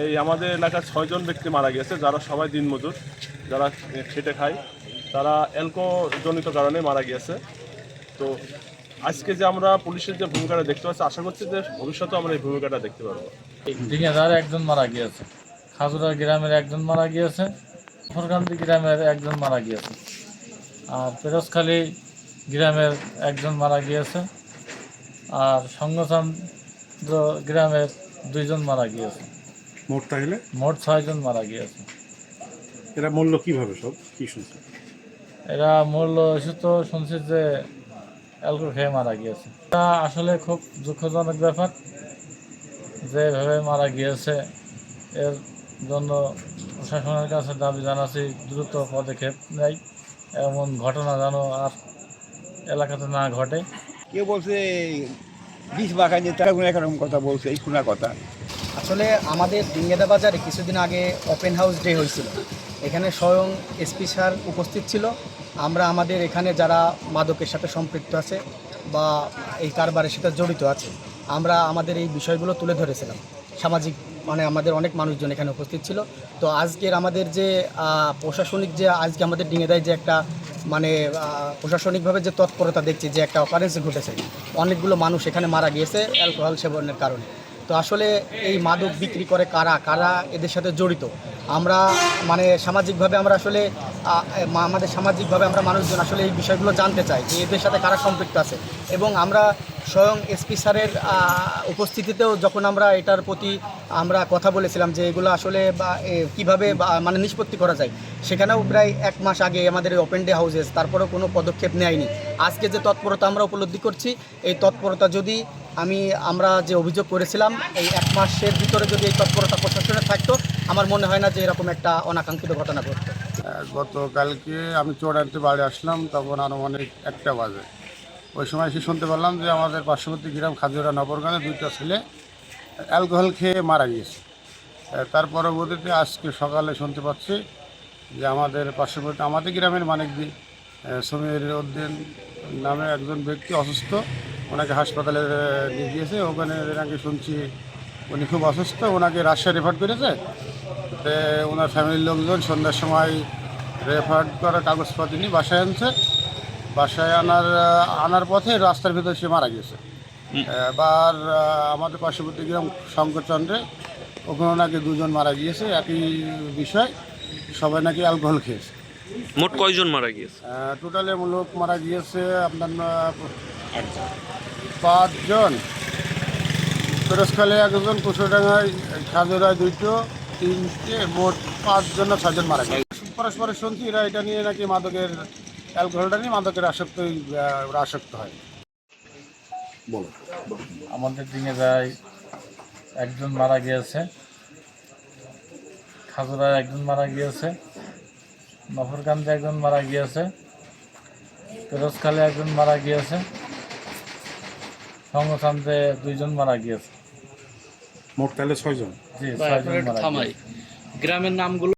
এই আমাদের এলাকার ছয়জন ব্যক্তি মারা গেছে, যারা সবাই দিনমজুর, যারা খেটে খায়, তারা অ্যালকোজনিত কারণে মারা গিয়েছে তো আজকে যে আমরা পুলিশের যে ভূমিকাটা দেখতে পাচ্ছি, আশা করছি যে ভবিষ্যতে আমরা এই ভূমিকাটা দেখতে পারব। ডিঙেদার একজন মারা গিয়েছে। খাজুরা গ্রামের একজন মারা গিয়েছে ফরকান্দি গ্রামের একজন মারা গিয়েছে। আর পেরোজখালী গ্রামের একজন মারা গিয়েছে, আর সঙ্গচন্দ্র গ্রামের দুইজন মারা গিয়েছে। মোট তাহলে? মোট ছয়জন মারা গিয়েছে। এরা মূল্য কীভাবে সব? কি শুনছে? এরা মূল্য তো শুনছি যে অ্যালকোহল খেয়ে মারা গিয়েছে। এটা আসলে খুব দুঃখজনক ব্যাপার যেভাবে মারা গিয়েছে। এর জন্য প্রশাসনের কাছে দাবি জানাচ্ছি দ্রুত পদক্ষেপ নেয় এমন ঘটনা যেন আর এলাকাতে না ঘটে। কেউ বলছে বিষ মাখায় যে তারা কোনো একরকম কথা বলছে এই শোনা কথা। আসলে আমাদের ডিঙ্গেদা বাজারে কিছুদিন আগে ওপেন হাউস ডে হয়েছিল। এখানে স্বয়ং এসপি স্যার উপস্থিত ছিল। আমরা আমাদের এখানে যারা মাদকের সাথে সম্পৃক্ত আছে বা এই কারবারের সাথে জড়িত আছে, আমরা আমাদের এই বিষয়গুলো তুলে ধরেছিলাম। সামাজিক মানে আমাদের অনেক মানুষজন এখানে উপস্থিত ছিল। তো আজকের আমাদের যে প্রশাসনিক যে, আজকে আমাদের ডিঙ্গেদায় যে একটা মানে প্রশাসনিকভাবে যে তৎপরতা দেখছি যে একটা অকারেন্সি ঘটেছে, অনেকগুলো মানুষ এখানে মারা গিয়েছে অ্যালকোহল সেবনের কারণে। তো আসলে এই মাদক বিক্রি করে কারা? কারা এদের সাথে জড়িত? আমরা মানে সামাজিকভাবে আমরা আসলে আমাদের সামাজিকভাবে আমরা মানুষজন আসলে এই বিষয়গুলো জানতে চাই যে এদের সাথে কারা সম্পৃক্ত আছে। এবং আমরা স্বয়ং এসপি স্যারের উপস্থিতিতেও যখন আমরা এটার প্রতি আমরা কথা বলেছিলাম যে এগুলো আসলে কীভাবে মানে নিষ্পত্তি করা যায়, সেখানেও প্রায় এক মাস আগে আমাদের ওপেন ডে হাউসেস তারপরেও কোনো পদক্ষেপ নেয়নি। আজকে যে তৎপরতা আমরা উপলব্ধি করছি, এই তৎপরতা যদি আমি, আমরা যে অভিযোগ করেছিলাম, এই এক মাসের ভিতরে যদি এই তৎপরতা প্রশাসনে থাকতো, আমার মনে হয় না যে এরকম একটা অনাকাঙ্ক্ষিত ঘটনা ঘটত। গতকালকে আমি চোরাইতে বাড়ি আসলাম, তখন আনুমানিক একটা বাজে। ওই সময় এসে শুনতে পারলাম যে আমাদের পার্শ্ববর্তী গ্রাম খাজুরা নবরগাঁয়ে দুইটা ছেলে অ্যালকোহল খেয়ে মারা গিয়েছে। তার পরবর্তীতে আজকে সকালে শুনতে পাচ্ছি যে আমাদের পার্শ্ববর্তী, আমাদের গ্রামের মানিকদি সমীর উদ্দিন নামে একজন ব্যক্তি অসুস্থ। ওনাকে হাসপাতালে নিয়ে গিয়েছে। ওখানে নাকি শুনছি উনি খুব অসুস্থ ওনাকে রাজশাহী রেফার করেছে। তে ওনার ফ্যামিলির লোকজন সন্ধ্যার সময় রেফার করার কাগজপত্র নিয়ে বাসায় আনছে। বাসায় আনার আনার পথে রাস্তার ভিতরে সে মারা গেছে এবার আমাদের পার্শ্ববর্তী গ্রাম শঙ্করচন্দ্রে ওখানে নাকি দুজন মারা গিয়েছে। একই বিষয় সবাই নাকি অ্যালকোহল খেয়েছে। মোট কয়জন মারা গিয়েছে? টোটালে লোক মারা গিয়েছে আপনার পাঁচজন। পেরসখালে একজন কুশোডাঙ্গায় খাজুরায় দুটো তিনটে মোট পাঁচজন না ছজন মারা গেছে। পরস্পর শুনছি এরা এটা নিয়ে নাকি মাদকের অ্যালকোহলটা নিয়ে মাদকের আসক্ত ওরা আসক্ত হয়। বলো। আমাদের দিনে যায় একজন মারা গিয়েছে। খাজুরায় একজন মারা গিয়েছে। নফরকান্দে একজন মারা গিয়েছে। পেরোজখালে একজন মারা গিয়েছে। সংগচান্দে দুইজন মারা গিয়েছে। মোট তাহলে ছয়জন? জি ছয়জন মারা গিয়েছে। গ্রামের নামগুলো